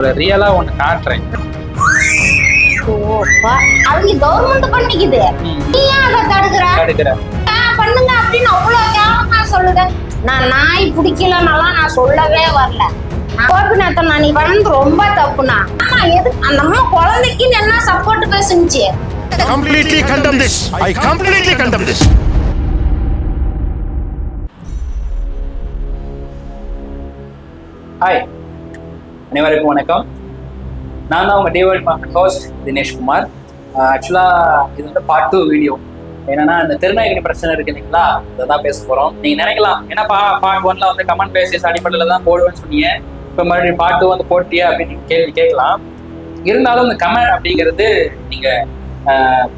ரியலா ஒண்ணு காட்டுறேன். ஓப்பா அவங்க கவர்மெண்ட் பண்ணிக்குது ம். நீ ஏன் அதை தடுக்கிற? தடுக்கிற. ஆ, பண்ணுங்க அப்படின்னு அவ்வளவு கேவலமா சொல்லுது. நான் நாய் பிடிக்கலனாலாம் நான் சொல்லவே வரல. கோபிநாத்தன் நான் நீ பண்ணது ரொம்ப தப்புனா ஆமா எது அந்த அம்மா குழந்தைக்கு என்ன சப்போர்ட் பேசுனுச்சு? Completely condemn this. I completely condemn this. Hi அனைவருக்கும் வணக்கம். நான் தான் உங்கள் டிவைட் மார்க்கெட் ஹோஸ்ட் தினேஷ்குமார் ஆக்சுவலாக இது வந்து பார்ட் டூ வீடியோ என்னன்னா இந்த திருநாயகனி பிரச்சனை இருக்கு இல்லைங்களா? அதை தான் பேச போகிறோம் நீங்கள் நினைக்கலாம். ஏன்னா பா பார்ட் ஒன்ல வந்து கமெண்ட் பேசிஸ் அடிப்படையில் தான் போடுவேன்னு சொன்னீங்க. இப்போ மறுபடியும் பார்ட் டூ வந்து போட்டியா அப்படின்னு கேள்வி கேட்கலாம். இருந்தாலும் இந்த கமெண்ட் அப்படிங்கிறது நீங்கள்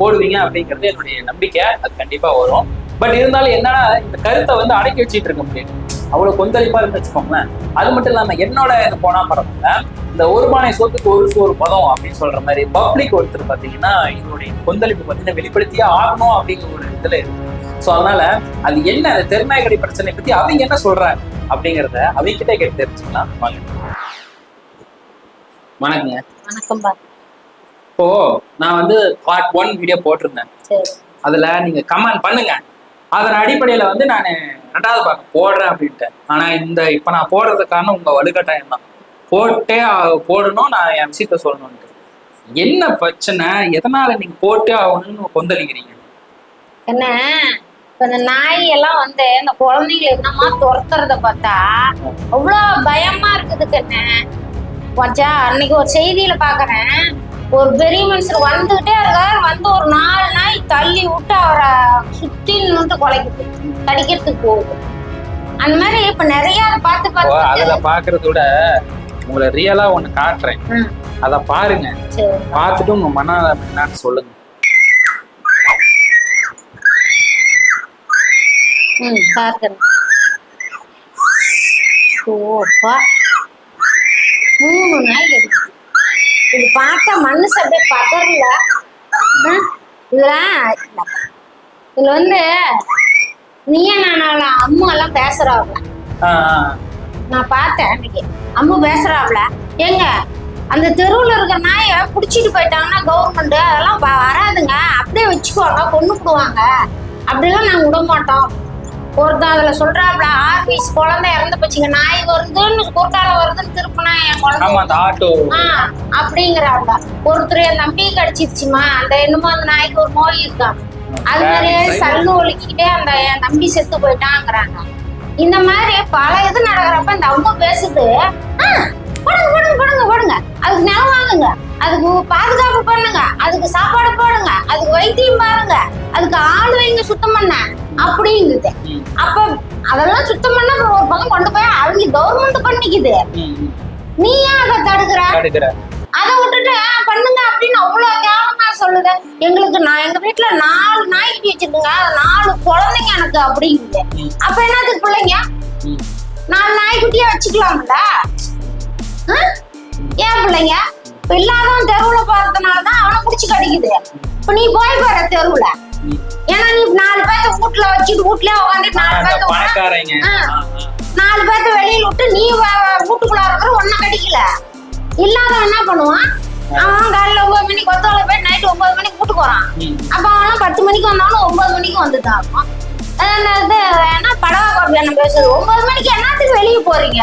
போடுவீங்க அப்படிங்கிறது என்னுடைய நம்பிக்கை. அது கண்டிப்பாக வரும். பட் இருந்தாலும் என்னன்னா இந்த கருத்தை வந்து அடக்கி வச்சிட்டு இருக்க முடியும் அவ்வளவு கொந்தளிப்பா இருந்து வச்சுக்கோங்களேன். அது மட்டும் இல்லாம என்னோட இது போனா பரவாயில்ல இந்த ஒரு பானை சோத்துக்கு ஒரு சோறு பதம் அப்படின்னு சொல்ற மாதிரி பப்ளிக் ஒருத்தர் பாத்தீங்கன்னா இதனுடைய கொந்தளிப்பு பார்த்தீங்கன்னா வெளிப்படுத்தியே ஆகணும் அப்படிங்கிற ஒரு இதுல இருக்கு. ஸோ அதனால அது என்ன அந்த தெருநாயகடி பிரச்சனை பத்தி அவங்க என்ன சொல்றாங்க அப்படிங்கிறத அவங்க கிட்ட கேட்டு தெரிஞ்சுக்கலாம். வாங்க. வணக்கங்க. வணக்கம் இப்போ நான் வந்து பார்ட் ஒன் வீடியோ போட்டிருந்தேன். அதுல நீங்க கமெண்ட் பண்ணுங்க. அதன் அடிப்படையில வந்து நான் ரெண்டாவது பாக்க போடுறேன் அப்படின்ட்டு. ஆனா இந்த இப்ப நான் போடுறதுக்கான உங்க வலுக்கட்டாயம் தான். போட்டே போடணும் நான் என் விஷயத்த சொல்லணும்ட்டு என்ன பிரச்சனை? எதனால நீங்க போட்டே ஆகணும்னு கொந்தளிக்கிறீங்க? என்ன? அந்த இந்த நாய் எல்லாம் வந்து இந்த குழந்தைங்களை என்னமா துரத்துறத பார்த்தா அவ்வளவு பயமா இருக்குது கண்ணு. வச்சா அன்னைக்கு ஒரு செய்தியில பாக்குறேன். ஒரு பெரிய மனுஷர் வந்துகிட்டே இருக்காரு. வந்து ஒரு நாலு நாய் தள்ளி விட்டு அவரை சுத்தி நின்று குலைக்குது. கடிக்கிறதுக்கு போகுது. அந்த மாதிரி இப்ப நிறைய பார்த்து பார்த்து அதுல பாக்குறத விட உங்களை ரியலா ஒண்ணு காட்டுறேன். அதை பாருங்க. பார்த்துட்டு உங்க மன என்னன்னு சொல்லுங்க. ம் பார்க்கறேன். மூணு நாய் கிடைக்குது. இது பார்த்தா மனுஷ அப்படியே பதறல? இதுல இதுல வந்து நீயே நானால அம்மா எல்லாம் ஆஹ் நான் பார்த்தேன் அன்னைக்கு. அம்மா பேசுறாப்ல. ஏங்க அந்த தெருவுல இருக்கிற நாயை புடிச்சிட்டு போயிட்டாங்கன்னா கவர்மெண்ட் அதெல்லாம் வராதுங்க. அப்படியே வச்சுக்குவாங்க கொண்டு போடுவாங்க. அப்படிலாம் நாங்க விட மாட்டோம். ஒருத்தன் அதுல சொல்றாப்ல ஆர்பிஸ் குழந்தை இறந்து போச்சுங்க. நாய் வருதுன்னு குறுக்கால வருதுன்னு திருப்பினா என் குழந்தை ஆமா அந்த ஆட்டோ. ஆ அப்படிங்கிறாங்க ஒருத்தர் என் தம்பி கடிச்சிருச்சுமா? அந்த என்னமோ அந்த நாய்க்கு ஒரு நோய் இருக்காம் அது மாதிரியே சல்லு ஒலிக்கிட்டே அந்த என் தம்பி செத்து போயிட்டாங்கிறாங்க. இந்த மாதிரி பல இது நடக்கிறப்ப இந்த அம்மா பேசுது "ஆ, போடுங்க போடுங்க போடுங்க போடுங்க. அதுக்கு நிலம் வாங்குங்க. அதுக்கு பாதுகாப்பு பண்ணுங்க. அதுக்கு சாப்பாடு போடுங்க. அதுக்கு வைத்தியம் பாருங்க. அதுக்கு ஆள் வைங்க சுத்தம் பண்ண. அப்படிங்குது. அப்ப அதெல்லாம் சுத்தம் பண்ண ஒரு பக்கம் கொண்டு போய் அவங்க கவர்மெண்ட் பண்ணிக்குது. நீ ஏன் அதை தடுக்கிற? அதை விட்டுட்டு "ஆ, பண்ணுங்க அப்படின்னு அவ்வளவு கேவலமா சொல்லுது. எங்களுக்கு நான் எங்க வீட்டுல நாலு நாய்க்குட்டி வச்சிருக்குங்க. நாலு குழந்தைங்க எனக்கு அப்படிங்குது. அப்ப என்னத்துக்கு பிள்ளைங்க. நாலு நாய்க்குட்டியே வச்சுக்கலாம்ல? ஏன் பிள்ளைங்க? இல்லாதவன் தெருவுல போறதுனாலதான் அவனை புடிச்சு கடிக்குது. இப்ப நீ போய் பாரு தெருவுல. ஏன்னா நீ நாலு பேர்த்த வீட்டுல வச்சுட்டு வீட்லயே உட்காந்துட்டு நாலு பேர்த்த உட்காந்து-. நாலு பேர்த்த வெளியில விட்டு நீ வீட்டுக்குள்ள இருக்கிற ஒன்னும் கடிக்கல. இல்லாதவன் என்ன பண்ணுவான்? அவன் காலையில ஒன்பது மணிக்கு ஒத்தவளை போய் நைட்டு ஒன்பது மணிக்கு வீட்டுக்கு வரான். அப்ப அவன் பத்து மணிக்கு வந்தாலும் ஒன்பது மணிக்கு வந்துதான் இருக்கும் என்ன படவா கல்யாணம் பேசுறது? ஒன்பது மணிக்கு என்னத்துக்கு வெளியே போறீங்க.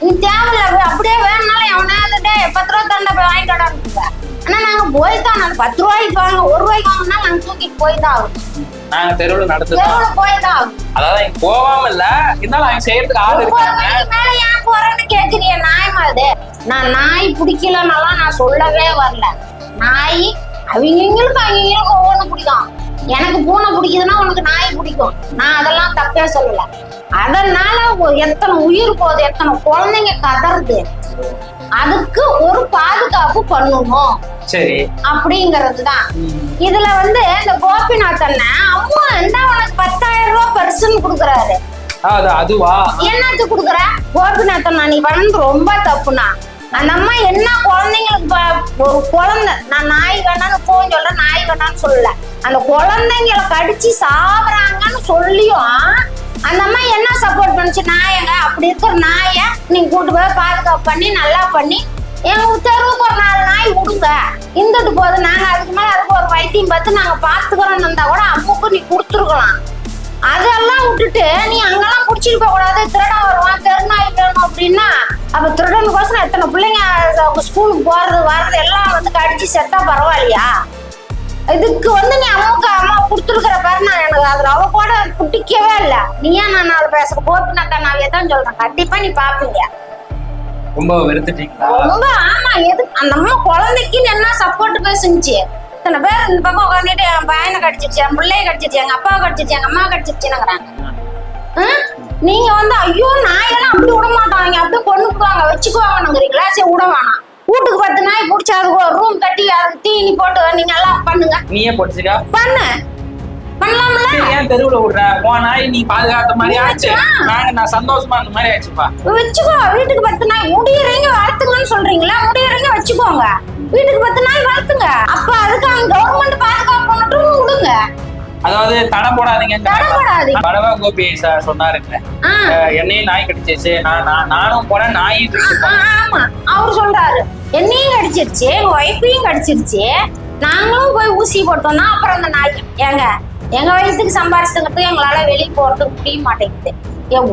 நீ தேவையில்ல அப்படி- அப்படியே வேணும்னாலும் எவனாவது பத்து ரூபா தண்டை போய் வாங்கிட்டு வராங்க ஆனா நாங்க போய் தான் நாங்க பத்து ரூபாய்க்கு வாங்க ஒரு ரூபாய்க்கு வாங்கினா நாங்க தூக்கிட்டு போய் தான் ஆகும் நாங்க தெருவில் தெருவுல போய் தான் ஆகும் அதாவது போகாம இல்ல. இருந்தாலும் அவங்க செய்யறதுக்கு ஆள் இருக்காங்க. மேல ஏன் போறேன்னு கேக்குறிய நாயமா அது நான் நாய் பிடிக்கலனாலாம் நான் சொல்லவே வரல. நாய் அவங்களுக்கு அவங்களுக்கு ஒவ்வொன்று பிடிக்கும். எனக்கு பூனை பிடிக்குதுன்னா உனக்கு நாய் பிடிக்கும். நான் அதெல்லாம் தப்பே சொல்லல. அதனால எத்தனை உயிர் போகுது எத்தனை குழந்தைங்க கதறுது. அதுக்கு ஒரு பாதுகாப்பு பண்ணணும். சரி. அப்படிங்கிறது தான். இதுல வந்து இந்த கோபிநாத் அண்ணன் அம்மா இந்த உனக்கு பத்தாயிரம் ரூபாய் பரிசுன்னு கொடுக்குறாரு? அதுவா? என்னத்துக்கு குடுக்குற? கோபிநாத்தன் நான் நீ பண்ணது ரொம்ப தப்புனா அந்த அம்மா என்ன குழந்தைங்களுக்கு ஒரு குழந்தை. நான் நாய் வேணான்னு போன்னு சொல்ல நாய் வேணான்னு சொல்லல. அந்த குழந்தைங்களை கடிச்சு சாவறாங்கன்னு சொல்லியும் அந்த அம்மா என்ன சப்போர்ட் பண்ணுச்சு? நாயங்க அப்படி இருக்கிற நாயை நீ கூட்டு போய் பாதுகாப்பு பண்ணி நல்லா பண்ணி எங்கள் தெருவுக்கு ஒரு நாலு நாய் கொடுங்க இருந்துட்டு போது நாங்க அதுக்கு மேல அதுக்கு ஒரு வைத்தியம் பார்த்து நாங்க பாத்துக்கிறோம்னு இருந்தா கூட அம்முக்கு நீ கொடுத்துருக்கலாம். அதெல்லாம் விட்டுட்டு நீ அங்கெல்லாம் புடிச்சிட்டு போக கூடாது. திருடன் வருவான். திருநாய் வேணும் அப்படின்னா அப்ப திருடனுக்கோசரம் எத்தனை பிள்ளைங்க அவங்க ஸ்கூலுக்கு போறது வர்றது எல்லாம் வந்து கடிச்சு செத்தா பரவாயில்லையா? இதுக்கு வந்து நீ அம்மாவுக்கு அம்மா கொடுத்துருக்கிற பாரு நான் எனக்கு அதுல அவ கூட பிடிக்கவே இல்லை. நீ ஏன் நான் நாலு பேசுற கோபிநாத்தா நான் தான் சொல்றேன். கண்டிப்பா நீ பாப்பீங்க. ரொம்ப வெறுத்துட்டீங்களா? ரொம்ப ஆமா எது அந்த அம்மா குழந்தைக்கு என்ன சப்போர்ட் பேசுச்சு இத்தனை பேர் இந்த பக்கம் உட்காந்துட்டு என் பையனை கடிச்சிருச்சு என் பிள்ளைய கடிச்சிருச்சு எங்க அப்பாவை கடிச்சிருச்சு எங்க அம்மா கடிச்சிருச்சுங்கிறாங்க நீங்க வந்து ஐயோ நாயெல்லாம் அப்படி விட மாட்டாங்க. அப்படியே கொண்டுக்குவாங்க வச்சுக்குவாங்கங்கிறீங்களா சரி விட வேணாம். வீட்டுக்கு பத்து நாய் பிடிச்சி அதுக்கு ஒரு ரூம் கட்டி அதுக்கு தீனி போட்டு நீங்க எல்லாம் பண்ணுங்க. நீயே போட்டுச்சுக்கா. பண்ணு. பண்ணலாம்ல? ஏன் தெருவுல விடுற? உன் நாய் நீ பாதுகாத்த மாதிரி ஆச்சு? நாங்க நான் சந்தோஷமா அந்த மாதிரி ஆச்சுப்பா. வச்சுக்கோ. வீட்டுக்கு பத்து நாய் முடியறீங்க வளர்த்துங்கன்னு சொல்றீங்களா? முடியறீங்க வச்சுக்கோங்க. வீட்டுக்கு பத்து நாய் வளர்த்துங்க. அப்ப அதுக்கு அவங்க கவர்மெண்ட் பாதுகாப்பு பண்ணட்டும் விடுங்க. அதாவது தடை போடாதீங்க. படவா கோபி சார் சொன்னாருங்க. என்னையும் நாய் நான் நான் நானும் போனேன் நாயும் ஆமா. அவர் சொல்றாரு. என்னையும் கடிச்சிருச்சு எங்க ஒய்ஃபையும் கடிச்சிருச்சு. நாங்களும் போய் ஊசி போட்டோம்னா அப்புறம் அந்த நாய் ஏங்க எங்க வயசுக்கு சம்பாரிச்சுங்கிறதுக்கு எங்களால வெளியே போறதுக்கு முடிய மாட்டேங்குது.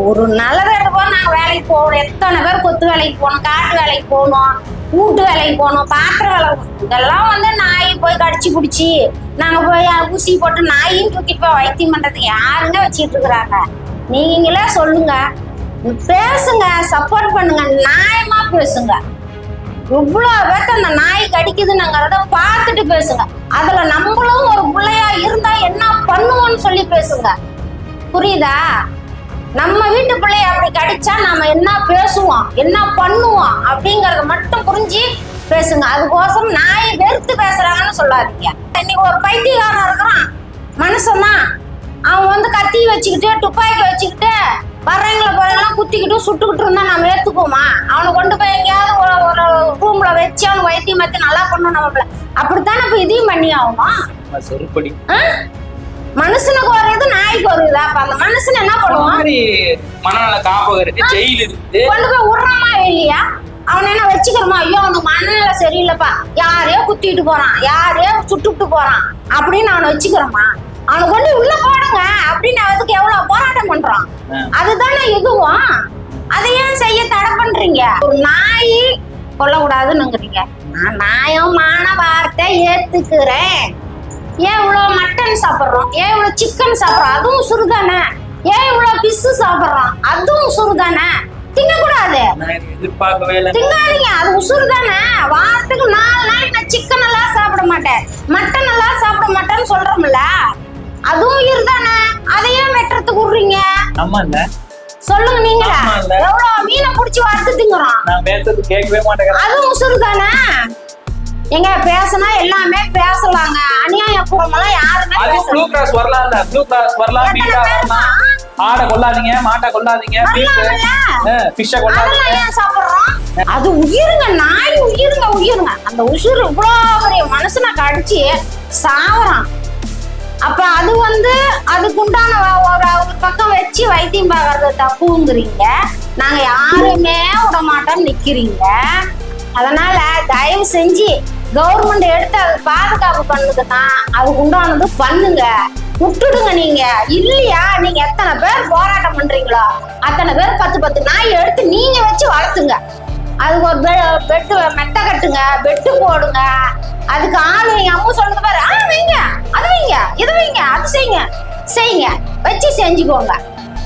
ஒரு நல்லதை எடுப்போம் நாங்க வேலைக்கு போகணும் எத்தனை பேர் கொத்து வேலைக்கு போகணும் காட்டு வேலைக்கு போகணும். வீட்டு வேலைக்கு போகணும் பாத்திர வேலை இதெல்லாம் வந்து நாய் போய் கடிச்சு பிடிச்சி நாங்க போய் ஊசி போட்டு நாயும் தூக்கிட்டு போய் வைத்தியம் பண்றதுக்கு யாருங்க வச்சுட்டு இருக்கிறாங்க? நீங்களே சொல்லுங்க. பேசுங்க சப்போர்ட் பண்ணுங்க நியாயமா பேசுங்க. இவ்வளோ பேர்த்த அந்த நாய் கடிக்குதுன்னுங்கிறத பார்த்துட்டு பேசுங்க. அதுல நம்மளும் ஒரு பிள்ளையா இருந்தா என்ன பண்ணுவோம்னு சொல்லி பேசுங்க. புரியுதா? நம்ம வீட்டு பிள்ளைய அப்படி கடிச்சா நாம என்ன பேசுவோம்? என்ன பண்ணுவோம்? அப்படிங்கறத மட்டும் புரிஞ்சு பேசுங்க. அதுக்கோசரம் நாயை வெறுத்து பேசுறாங்கன்னு சொல்லாதீங்க. இன்னைக்கு ஒரு பைத்தியக்காரன் இருக்கிறான். மனுஷன்தான் அவன் வந்து கத்தி வச்சுக்கிட்டு துப்பாக்கி வச்சுக்கிட்டு வர்றவங்கள போறவங்களாம் குத்திக்கிட்டு சுட்டுக்கிட்டு இருந்தா நம்ம ஏத்துக்குவோமா அவனை கொண்டு போய் எங்கேயாவது ஒரு ஒரு ரூம்ல வச்சு அவன் வைத்தியம் பார்த்து நல்லா பண்ணும் நம்ம. அப்படித்தானே இப்ப இதையும் பண்ணி ஆகுமா செருப்படி ஆ? மனுஷனுக்கு ஒரு இது நாய்க்கு ஒரு இதா அப்ப அந்த மனுஷன் என்ன பண்ணுவான்? மனநல காப்பகம் இருக்கு ஜெயில் இருக்குது கொண்டு போய் விடுறோமா இல்லையா அவனை என்ன வச்சுக்கிறோமா? ஐயோ அவனுக்கு மனநிலை சரியில்லைப்பா. யாரையோ குத்திட்டு போறான். யாரையோ சுட்டுட்டு போறான். அப்படின்னு அவனை வச்சுக்கிறோமா? அவனை கொண்டு உள்ள போடுங்க அப்படின்னு அதுக்கு எவ்வளவு போராட்டம் பண்றான். அதுதானே இதுவும் அதை ஏன் செய்ய தடை பண்றீங்க? ஒரு நாய் கொல்லக்கூடாதுன்னுங்கிறீங்க. நான் நியாயமான வார்த்தை ஏத்துக்கிறேன். ஏன் இவ்வளவு மட்டன் சாப்பிடுறோம்? ஏன் இவ்வளவு சிக்கன் சாப்பிடுறோம்? அதுவும் சுருதானே ஏன் இவ்வளவு பிஸ்ஸு சாப்பிடுறோம்? அதுவும் சுருதானே திங்கக்கூடாது. திங்காதீங்க. அது உசுறு தானே வாரத்துக்கு நாலு நாளைக்கு நான் சிக்கன் எல்லாம் சாப்பிட மாட்டேன். மட்டன் எல்லாம் சாப்பிட மாட்டேன்னு சொல்றோம்ல? அதுவும் உயிர் தானே அதையும் வெட்டுறதுக்கு விடுறீங்க? சொல்லுங்க ஆமால்ல. எவ்வளவு மீனை புடிச்சு வறுத்து திங்குறோம்? அதுவும் உசுறு தானே எங்க பேசினா எல்லாமே பேசலாங்க. அநியாயபூர்வமெல்லாம் யாருமே அது ப்ளூ கிராஸ் வரலாம் இல்ல ப்ளூ கிராஸ் வரலாம். பேர் வரலாம் ஆடை கொல்லாதீங்க மாட்டை கொல்லாதீங்க வரலாம்ல? ஃபிஷ்ஷ கொல்லாதீங்க ஏன் சாப்பிடுறோம்? அது உயிருங்க நாய் உயிருங்க உயிருங்க. அந்த உசுறு இவ்வளோ பெரிய மனுஷனை கடிச்சு சாவறான். அப்ப அது வந்து அதுக்கு உண்டான வ- ஒரு ஒரு பக்கம் வச்சு வைத்தியம் பார்க்கறது தப்புங்கிறீங்க. நாங்க யாருமே விட மாட்டோம் நிக்கிறீங்க. அதனால தயவு செஞ்சு கவர்மெண்ட் எடுத்து அது பாதுகாப்பு பண்ணுதுன்னா அதுக்கு உண்டானது பண்ணுங்க. விட்டுடுங்க நீங்க. இல்லையா? நீங்க எத்தனை பேர் போராட்டம் பண்றீங்களோ அத்தனை பேர் பத்து பத்து நாய் எடுத்து நீங்க வச்சு வளர்த்துங்க. அதுக்கு ஒரு பெ- பெட்டு மெத்த கட்டுங்க பெட்டு போடுங்க. அதுக்கு ஆள் வைங்க அம்மா சொல்றது பாரு. ஆ வைங்க. அது வைங்க. இது வைங்க. அது செய்யுங்க. செய்யுங்க. வச்சு செஞ்சுக்கோங்க.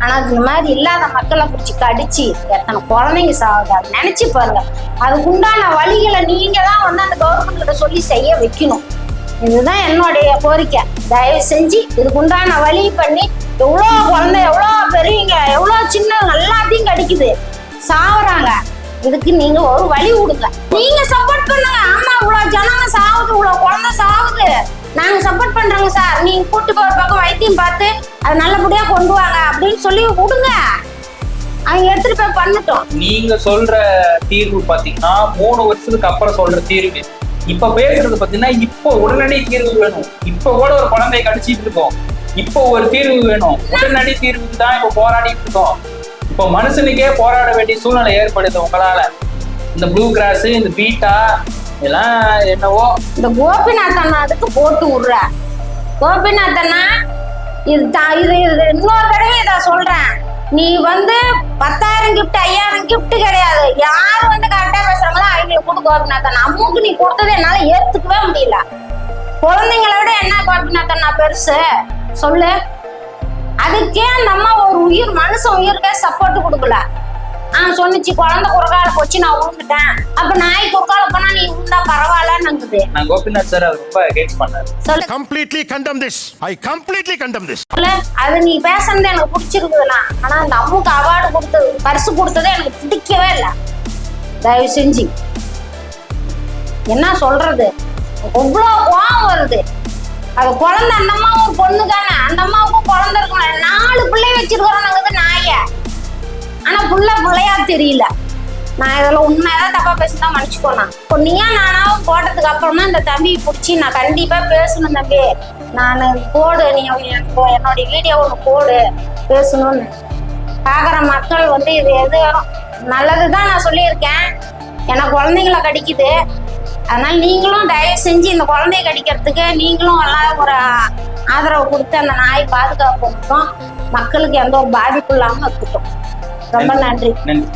ஆனா இந்த மாதிரி இல்லாத மக்களை பிடிச்சி கடிச்சு எத்தனை குழந்தைங்க சாகுது நினைச்சு பாருங்க. அதுக்குண்டான வழிகளை நீங்க தான் வந்து அந்த கவர்மெண்ட் கிட்ட சொல்லி செய்ய வைக்கணும். இதுதான் என்னுடைய கோரிக்கை. தயவு செஞ்சு இதுக்குண்டான வழி பண்ணி எவ்வளோ குழந்தை எவ்வளோ பெரியவங்க எவ்வளோ சின்னவங்க எல்லாத்தையும் கடிக்குது. சாவுறாங்க. இதுக்கு நீங்க ஒரு வழி கொடுங்க நீங்க சப்போர்ட் பண்ணுங்க. ஆமா இவ்வளவு ஜனங்க சாவுது இவ்வளவு குழந்தை சாவுது. நாங்க சப்போர்ட் பண்றோங்க சார் நீங்க கூட்டுக்கு ஒரு பக்கம் வைத்தியம் பார்த்து அதை நல்லபடியா கொண்டு வாங்க அப்படின்னு சொல்லி விடுங்க அவங்க எடுத்துட்டு போய் பண்ணட்டும். நீங்க சொல்ற தீர்வு பாத்தீங்கன்னா மூணு வருஷத்துக்கு அப்புறம் சொல்ற தீர்வு. இப்ப பேசுறது பாத்தீங்கன்னா இப்போ உடனடி தீர்வு வேணும். இப்ப கூட ஒரு குழந்தைய கடிச்சிட்டு இருக்கோம். இப்போ ஒரு தீர்வு வேணும். உடனடி தீர்வுக்கு தான் இப்ப போராடிட்டு இருக்கோம். இப்போ மனுஷனுக்கே போராட வேண்டிய சூழ்நிலை ஏற்படுது உங்களால. இந்த ப்ளூ கிராஸ் இந்த பீட்டா இதெல்லாம் என்னவோ? இந்த கோபிநாத் அண்ணா அதுக்கு போட்டு விடுற. கோபிநாத் அண்ணா இது இது இது இன்னொரு தடவை இதை சொல்றேன். நீ வந்து பத்தாயிரம் கிஃப்ட் ஐயாயிரம் கிஃப்ட் கிடையாது. யார் வந்து கரெக்டா பேசுறாங்களோ அவங்களுக்கு கொடு கோபிநாத் அண்ணா அம்முக்கு நீ கொடுத்தது என்னால ஏத்துக்கவே முடியல. குழந்தைங்கள விட என்ன கோபிநாத் அண்ணா பெருசு? சொல்லு. அதுக்கே அந்த அம்மா ஒரு உயிர் மனுஷன் உயிருக்கே சப்போர்ட் கொடுக்கல. ஆ சொன்னிச்சு குழந்தை குறுக்கால போச்சு நான் விழுந்துட்டேன் அப்ப நாய் குறுக்கால போனா நீ விழுந்தா பரவாயில்லன்னு நான் கோபிநாத் சார் அவர் ரொம்ப ஹேட் பண்ணாரு. சொல்லு. Condemn this. I completely condemn this. சொல்லு. அது நீ பேசுனது எனக்கு பிடிச்சிருக்குதுண்ணா. ஆனா அந்த அம்முக்கு அவார்டு கொடுத்தது பரிசு கொடுத்தது எனக்கு பிடிக்கவே இல்லை. தயவு செஞ்சு. என்ன சொல்றது? எவ்வளோ கோவம் வருது. அது குழந்தை அந்த அம்மா ஒரு பொண்ணு தானே அந்த அம்மாவுக்கும் குழந்தை இருக்கணும். நாலு பிள்ளை வச்சிருக்கிறோம் நாங்க நாய. ஆனா புள்ள புள்ளையா தெரியல. நான் இதில் உண்மையாக தப்பா பேசினா மன்னிச்சுக்கோண்ணா இப்போ நீயா நானாவும் போட்டதுக்கு அப்புறமா இந்த தம்பி பிடிச்சி நான் கண்டிப்பா பேசணும் தம்பி. நான் போடு நீ என்னுடைய வீடியோ ஒன்று போடு பேசணும்னு. பார்க்குற மக்கள் வந்து இது எது நல்லது தான் நான் சொல்லியிருக்கேன். எனக்கு குழந்தைங்கள கடிக்குது. அதனால நீங்களும் தயவு செஞ்சு இந்த குழந்தைய கடிக்கிறதுக்கு நீங்களும் எல்லாம் ஒரு ஆதரவு கொடுத்து அந்த நாய் பாதுகாப்பு மக்களுக்கு எந்த ஒரு பாதிப்பு இல்லாமல் இருக்கட்டும். ரொம்ப நன்றி. நன்றி.